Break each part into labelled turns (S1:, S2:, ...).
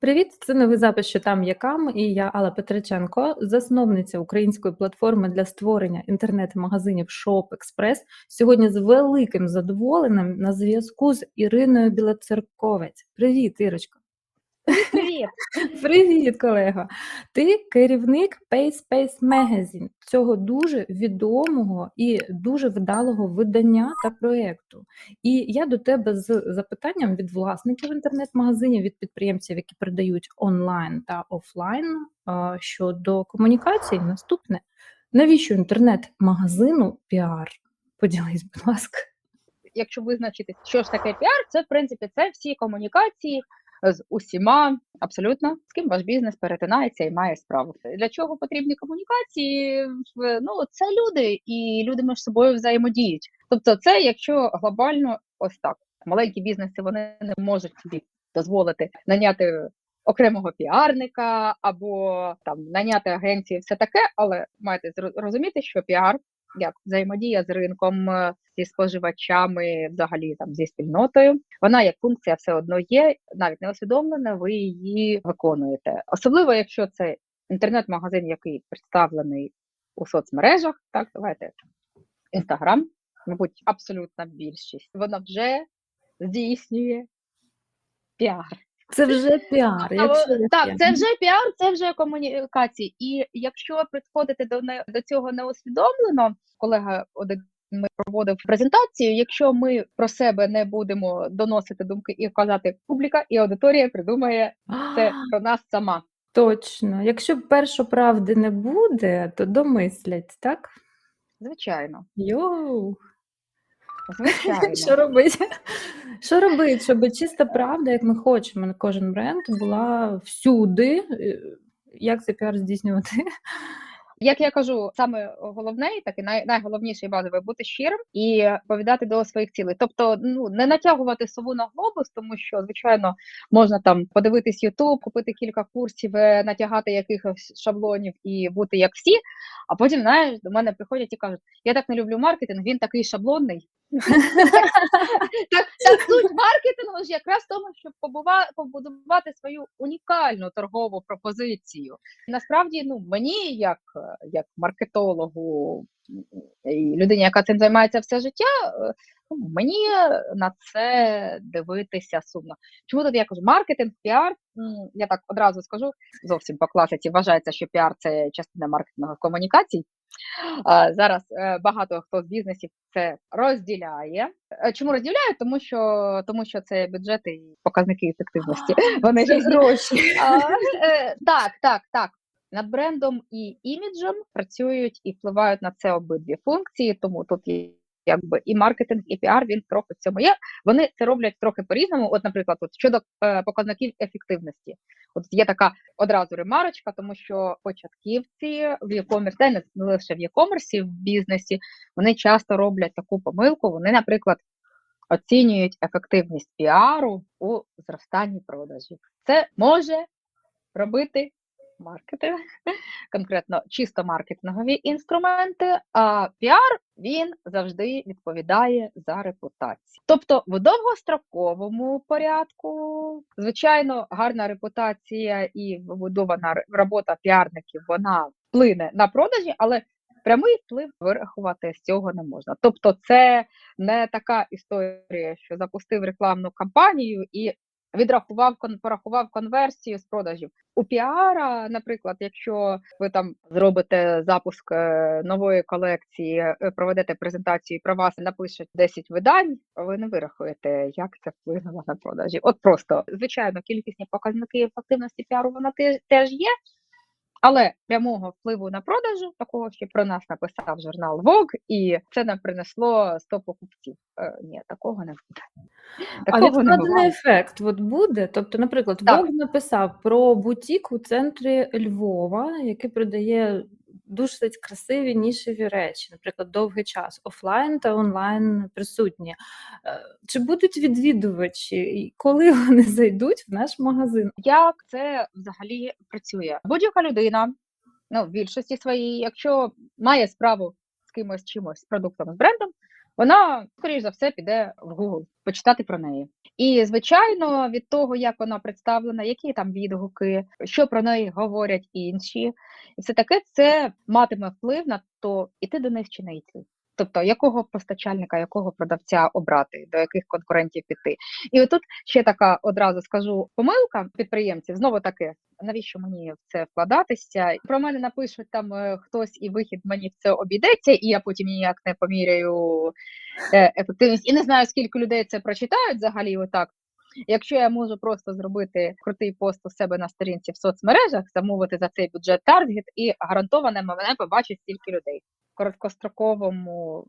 S1: Привіт, це новий запис «Що там є кам» і я Алла Петриченко, засновниця української платформи для створення інтернет-магазинів Shop Express. Сьогодні з великим задоволенням на зв'язку з Іриною Білоцерковець. Привіт, Ірочко.
S2: Привіт!
S1: Привіт, колего! Ти керівник PaySpace Magazine, цього дуже відомого і дуже вдалого видання та проєкту. І я до тебе з запитанням від власників інтернет-магазинів, від підприємців, які продають онлайн та офлайн щодо комунікацій. Наступне: навіщо інтернет-магазину піар? Поділись, будь ласка.
S2: Якщо визначити, що ж таке піар, це в принципі це всі комунікації з усіма, абсолютно з ким ваш бізнес перетинається і має справу. Для чого потрібні комунікації? Ну це люди, і люди між собою взаємодіють. Тобто, це якщо глобально ось так. Маленькі бізнеси вони не можуть собі дозволити наняти окремого піарника або там наняти агенцію, все таке, але маєте розуміти, що піар як взаємодія з ринком, е, зі споживачами, взагалі там зі спільнотою. Вона як функція все одно є, навіть не усвідомлена, ви її виконуєте. Особливо, якщо це інтернет-магазин, який представлений у соцмережах, так давайте інстаграм, мабуть, абсолютна більшість. Вона вже здійснює піар.
S1: Це вже піар. Якщо
S2: так,
S1: піар.
S2: це вже піар, це вже комунікації. І якщо підходити до не до цього неусвідомлено, колега один ми проводив презентацію. Якщо ми про себе не будемо доносити думки і казати, публіка і аудиторія придумає це про нас сама.
S1: Точно. Якщо першоправди не буде, то домислять, так?
S2: Звичайно,
S1: Йоу.
S2: Звичайно.
S1: Що робити? Що робити, щоб чиста правда, як ми хочемо, на кожен бренд була всюди. Е, Як це піар здійснювати?
S2: Як я кажу, саме головне, і таке най, найголовніше і базове бути щирим і повідати до своїх цілей. Тобто, ну не натягувати сову на глобус, тому що звичайно можна там подивитись Ютуб, купити кілька курсів, е, натягати якихось шаблонів і бути як всі. А потім знаєш, до мене приходять і кажуть: я так не люблю маркетинг, він такий шаблонний. Так, так суть маркетингу ж якраз в тому, щоб побува- побудувати свою унікальну торгову пропозицію. Насправді, ну мені, як, як маркетологу і людині, яка цим займається все життя, е, ну, мені на це дивитися сумно. Чому тут я кажу маркетинг, піар? Я так одразу скажу, зовсім по класиці вважається, що піар це частина маркетингових комунікацій. Зараз е, багато хто з бізнесів це розділяє. Е, Чому розділяють? Тому що тому що це бюджети і показники ефективності. Вони ж
S1: гроші.
S2: Е, Так, так, так. Над брендом і іміджем працюють і впливають на це обидві функції, тому тут є якби і маркетинг, і піар він трохи в цьому є. Вони це роблять трохи по-різному. От, наприклад, от щодо е, показників ефективності. От є така одразу ремарочка, тому що початківці в e-commerce, не лише в e-commerce, в бізнесі, вони часто роблять таку помилку. Вони, наприклад, оцінюють ефективність піару у зростанні продажів. Це може робити маркетинг, конкретно чисто маркетингові інструменти, а піар він завжди відповідає за репутацію. Тобто в довгостроковому порядку, звичайно, гарна репутація і вибудована робота піарників вона вплине на продажі, але прямий вплив вирахувати з цього не можна. Тобто, це не така історія, що запустив рекламну кампанію і відрахував порахував конверсію з продажів. У піара, наприклад, якщо ви там зробите запуск е, нової колекції, е, проведете презентацію про вас напишуть 10 видань, ви не вирахуєте, як це вплинуло на продажі. От просто звичайно, кількісні показники ефективності піару вона теж теж є. Але прямого впливу на продажу, такого, ще про нас написав журнал Vogue, і це нам принесло 100 покупців. Е, ні, такого не буде. Такого а
S1: відкладений ефект от буде? Тобто, наприклад,
S2: Так.
S1: Vogue написав про бутік у центрі Львова, який продає досить красиві нішеві речі, наприклад, довгий час, офлайн та онлайн присутні. Е, Чи будуть відвідувачі, і коли вони зайдуть в наш магазин?
S2: Як це взагалі працює? Будь-яка людина, ну, в більшості своїй, якщо має справу з кимось чимось, з продуктом, з брендом, вона, скоріш за все, піде в Google почитати про неї. І, звичайно, від того, як вона представлена, які там відгуки, що про неї говорять інші, і все таке це матиме вплив на то, іти до них чи не йти. Тобто, якого постачальника, якого продавця обрати, до яких конкурентів піти. І отут ще така одразу скажу помилка підприємців. Знову таки, навіщо мені в це вкладатися? Про мене напишуть там е, хтось і вихід мені в це обійдеться, і я потім ніяк не поміряю ефективність. І не знаю, скільки людей це прочитають взагалі. Отак. Якщо я можу просто зробити крутий пост у себе на сторінці в соцмережах, замовити за цей бюджет таргет, і гарантовано мене побачить стільки людей. В короткостроковому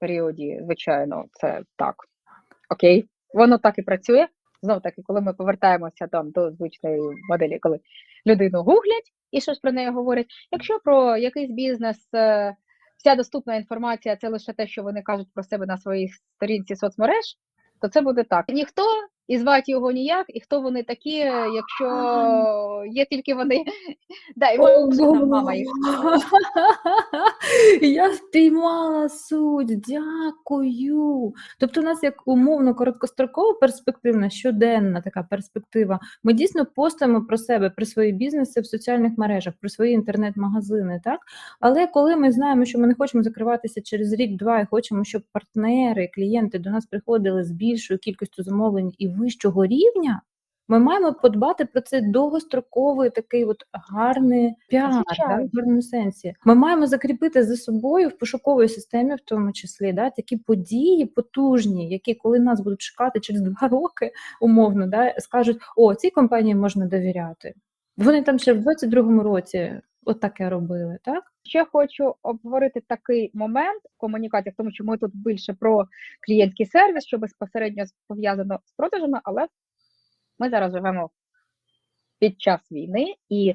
S2: періоді, звичайно, це так. Окей, воно так і працює. Знов таки, коли ми повертаємося там до звичної моделі, коли людину гуглять і щось про неї говорять. Якщо про якийсь бізнес е, вся доступна інформація це лише те, що вони кажуть про себе на своїх сторінці соцмереж, то це буде так. Ніхто і звати його ніяк, і хто вони такі, якщо є тільки вони. Да, і мама їх.
S1: Я спіймала суть, дякую. Тобто, у нас як умовно короткострокова перспективна, щоденна така перспектива. Ми дійсно постимо про себе, про свої бізнеси в соціальних мережах, про свої інтернет-магазини, так? Але коли ми знаємо, що ми не хочемо закриватися через рік-два і хочемо, щоб партнери, клієнти до нас приходили з більшою кількістю замовлень і вищого рівня. Ми маємо подбати про це довгостроковий такий от гарний піар, так, в гарному сенсі. Ми маємо закріпити за собою в пошуковій системі, в тому числі, да, такі події потужні, які коли нас будуть шукати через два роки, умовно, да, скажуть: о, цій компанії можна довіряти. Вони там ще в 22-му році от таке робили, так?
S2: Ще хочу обговорити такий момент в комунікаціях, тому що ми тут більше про клієнтський сервіс, що безпосередньо пов'язано з продажами, але ми зараз живемо під час війни, і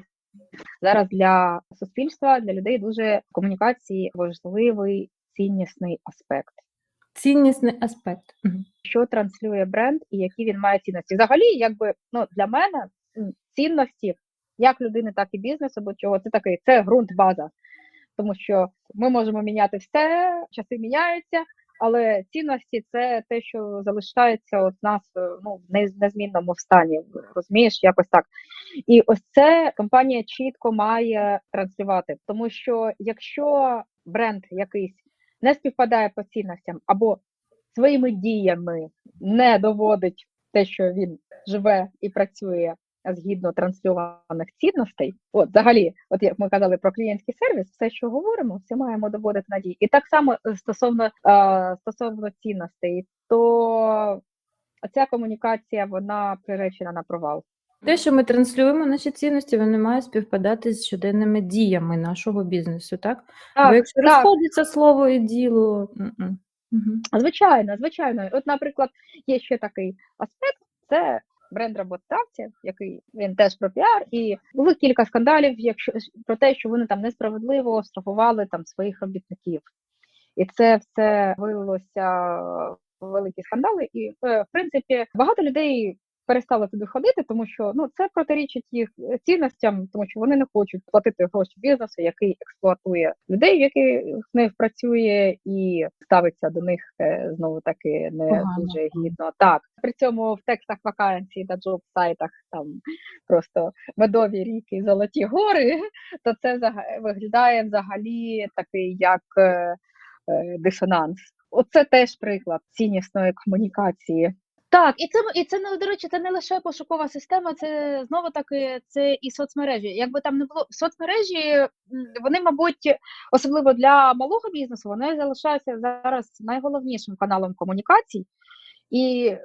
S2: зараз для суспільства, для людей дуже комунікації важливий ціннісний аспект.
S1: Ціннісний аспект.
S2: Що транслює бренд і які він має цінності. Взагалі, якби ну для мене цінності як людини, так і бізнесу, бо чого це такий це ґрунт база. Тому що ми можемо міняти все, часи міняються, але цінності це те, що залишається от нас е, ну, в нез- незмінному стані. Розумієш, якось так. І ось це компанія чітко має транслювати. Тому що якщо бренд якийсь не співпадає по цінностям або своїми діями не доводить те, що він живе і працює згідно транслюваних цінностей. От, взагалі, от як ми казали про клієнтський сервіс, все, що говоримо, все маємо доводити на дії. І так само е, стосовно, е, стосовно цінностей, то ця комунікація вона приречена на провал.
S1: Те, що ми транслюємо наші цінності, вони мають співпадати з щоденними діями нашого бізнесу, так? Бо якщо
S2: так.
S1: розходиться слово і діло.
S2: Звичайно, звичайно. От, наприклад, є ще такий аспект: це бренд роботодавця, який він теж про піар, і були кілька скандалів, якщо про те, що вони там несправедливо страхували там своїх робітників. І це все вилилося в великі скандали. І е, в принципі багато людей перестали туди ходити, тому що ну це протирічить їх е, цінностям, тому що вони не хочуть платити гроші бізнесу, який експлуатує людей, який в них працює, і ставиться до них е, знову таки не
S1: Погано.
S2: дуже гідно. Так при цьому в текстах вакансій на джоб сайтах там просто медові ріки, золоті гори, то це виглядає взагалі такий як е, е, дисонанс. Оце теж приклад ціннісної комунікації. Так, і це і це не до речі, це не лише пошукова система, це знову таки це і соцмережі. Якби там не було соцмережі, вони, мабуть, особливо для малого бізнесу, вони залишаються зараз найголовнішим каналом комунікацій. І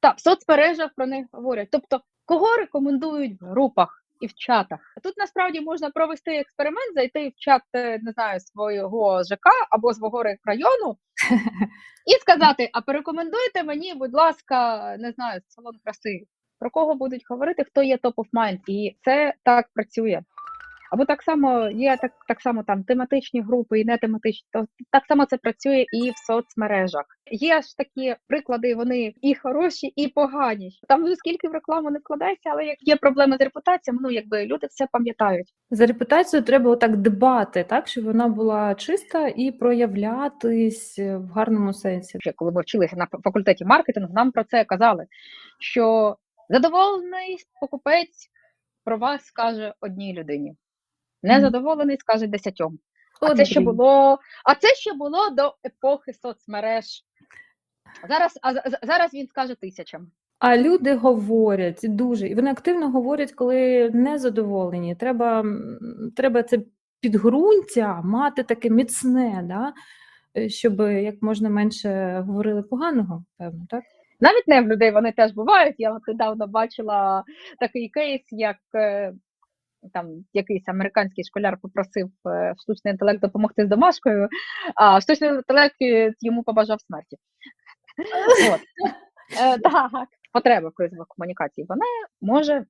S2: так, в соцмережах про них говорять. Тобто, кого рекомендують в групах і в чатах? Тут насправді можна провести експеримент, зайти в чат, е, не знаю, свого ЖК або свого району і сказати: а порекомендуйте мені, будь ласка, не знаю, салон краси. Про кого будуть говорити, хто є топ of mind. І це так працює. Або так само є так, так само там тематичні групи і не тематичні. То так само це працює і в соцмережах. Є ж такі приклади, вони і хороші, і погані. Там вже скільки в рекламу не вкладається, але як є проблеми з репутаціями, ну якби люди все пам'ятають.
S1: За репутацію треба отак дбати, так, щоб вона була чиста і проявлятись е, в гарному сенсі.
S2: Ще коли ми вчилися на факультеті маркетингу, нам про це казали, що задоволений покупець про вас скаже одній людині. Незадоволений скаже десятьом. А це ще було, а це ще було до епохи соцмереж. Зараз, а за- за- зараз він скаже тисячам.
S1: А люди говорять дуже, і вони активно говорять, коли незадоволені. Треба, треба це підґрунтя мати таке міцне, да? е, щоб як можна менше говорили поганого, певно, так?
S2: Навіть не в людей вони теж бувають. Я от недавно бачила такий кейс, як е, там якийсь американський школяр попросив е, штучний інтелект допомогти з домашкою, а штучний інтелект е, йому побажав смерті. От. Е, Так, потреба в кризових комунікацій, вона може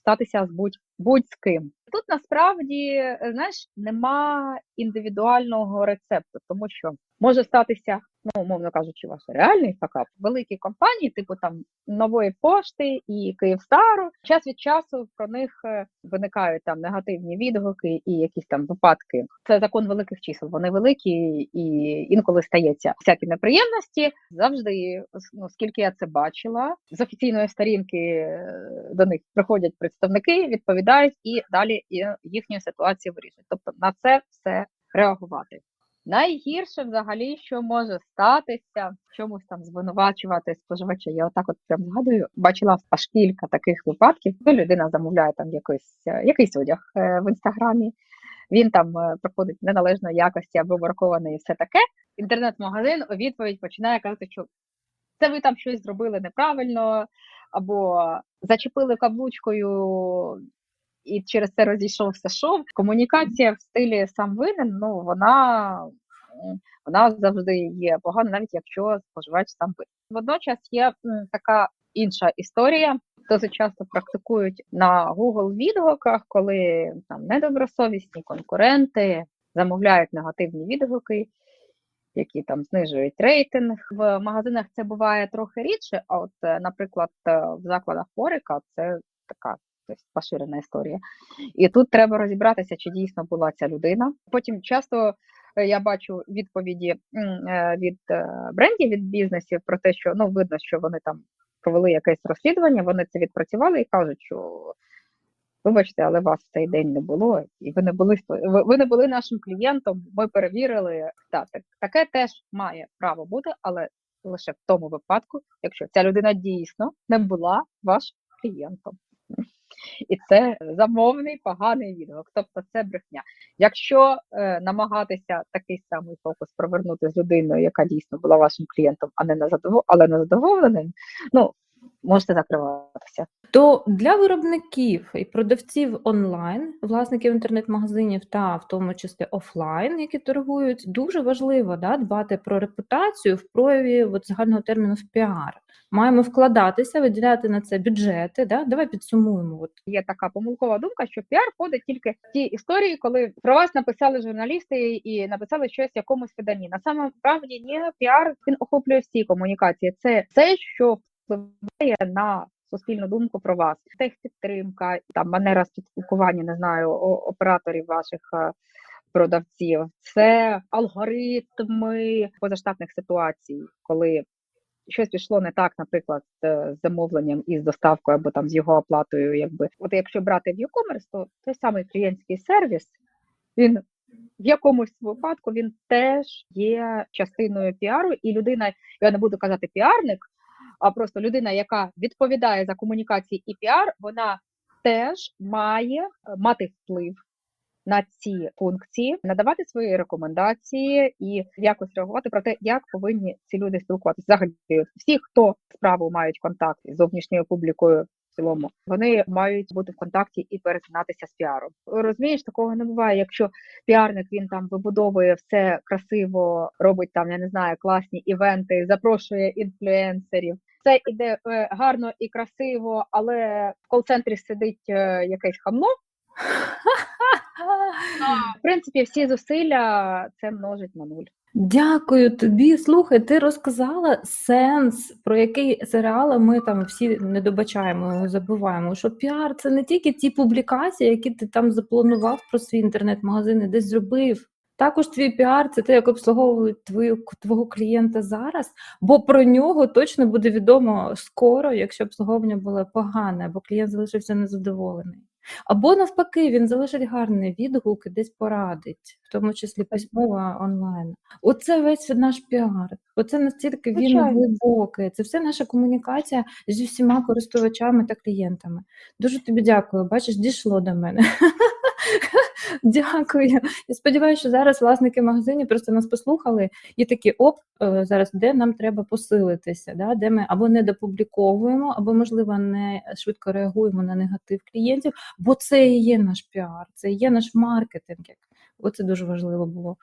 S2: статися з будь, будь з ким. Тут насправді, знаєш, нема індивідуального рецепту, тому що може статися, ну, умовно кажучи, ваш реальний факап. Великі компанії, типу там нової пошти і Київстару, час від часу про них е, виникають там негативні відгуки і якісь там випадки. Це закон великих чисел. Вони великі і інколи стається всякі неприємності. Завжди, ну скільки я це бачила, з офіційної сторінки е, до них приходять представники, відповідають і далі і їхню ситуацію вирішують. Тобто на це все реагувати. Найгірше взагалі, що може статися, в чомусь там звинувачувати споживача. Я отак от прям згадую, бачила аж кілька таких випадків. коли людина замовляє там якийсь, е, якийсь одяг е, в інстаграмі. Він там е, проходить неналежної якості або маркований і все таке. Інтернет-магазин у відповідь починає казати, що це ви там щось зробили неправильно, або зачепили каблучкою і через це розійшовся шов. Комунікація в стилі сам винен, ну вона, вона завжди є погана, навіть якщо споживач сам винен. Водночас є така інша історія. Досить часто практикують на Google відгуках, коли там недобросовісні конкуренти замовляють негативні відгуки, які там знижують рейтинг. В магазинах це буває трохи рідше. А от, е, наприклад, е, в закладах Форика це така тобто, поширена історія. І тут треба розібратися, чи дійсно була ця людина. Потім часто е, я бачу відповіді е, від е, брендів, від бізнесів про те, що ну видно, що вони там провели якесь розслідування, вони це відпрацювали і кажуть, що. Вибачте, але вас в цей день не було, і ви не були ви, не були нашим клієнтом. Ми перевірили. Так, так, таке теж має право бути, але лише в тому випадку, якщо ця людина дійсно не була вашим клієнтом. І це замовний поганий відгук, тобто це брехня. Якщо е, намагатися такий самий фокус провернути з людиною, яка дійсно була вашим клієнтом, а не незадовол... але незадоволеним, ну можете закриватися.
S1: То для виробників і продавців онлайн, власників інтернет-магазинів та в тому числі офлайн, які торгують, дуже важливо да, дбати про репутацію в прояві от, загального терміну в піар. Маємо вкладатися, виділяти на це бюджети. Да? Давай підсумуємо. От.
S2: Є така помилкова думка, що піар входить тільки в ті історії, коли про вас написали журналісти і написали щось якомусь виданні. На самому правді ні, піар він охоплює всі комунікації. Це все, що впливає на суспільну думку про вас. Техпідтримка, там манера спілкування, не знаю, операторів ваших. е, Продавців, це алгоритми позаштатних ситуацій, коли щось пішло не так, наприклад, з замовленням і з доставкою або там з його оплатою. Якби от якщо брати в e-commerce, то той самий клієнтський сервіс, він в якомусь випадку він теж є частиною піару, і людина, я не буду казати піарник, а просто людина, яка відповідає за комунікації і піар, вона теж має е, мати вплив на ці функції, надавати свої рекомендації і якось реагувати про те, як повинні ці люди спілкуватися. Взагалі, всі, хто справу мають контакт з зовнішньою публікою. В цілому вони мають бути в контакті і перетинатися з піаром. Розумієш, такого не буває. Якщо піарник він там вибудовує все красиво, робить там, я не знаю, класні івенти, запрошує інфлюенсерів. Це іде е, гарно і красиво, але в кол-центрі сидить е, якесь хамно, В принципі, всі зусилля це множить на нуль.
S1: Дякую тобі. Слухай, ти розказала сенс, про який серіали ми там всі не добачаємо, забуваємо. Що піар це не тільки ті публікації, які ти там запланував про свій інтернет-магазин і десь зробив. Також твій піар це те, як обслуговували твою твого клієнта зараз, бо про нього точно буде відомо скоро, якщо обслуговування було погане, або клієнт залишився незадоволений. Або навпаки, він залишить гарний відгук і десь порадить, в тому числі письмово онлайн. Оце весь наш піар. Оце настільки він
S2: Звичайно.
S1: глибокий. Це все наша комунікація зі всіма користувачами та клієнтами. Дуже тобі дякую. Бачиш, дійшло до мене. Дякую. Я сподіваюся, що зараз власники магазинів просто нас послухали і такі оп, е, зараз де нам треба посилитися, да? де ми або не допубліковуємо, або, можливо, не швидко реагуємо на негатив клієнтів, бо це і є наш піар, це і є наш маркетинг. Оце дуже важливо було.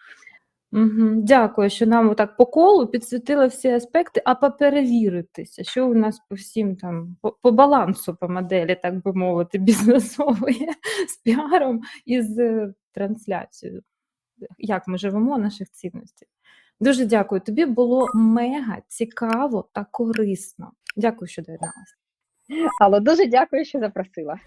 S1: Угу. Дякую, що нам отак по колу підсвітили всі аспекти, а поперевіритися, що у нас по всім там по, по балансу по моделі, так би мовити, бізнесової з піаром і з е, трансляцією. Як ми живемо наших цінностей. Дуже дякую. Тобі було мега цікаво та корисно. Дякую, що доєдналася.
S2: Але дуже дякую, що запросила.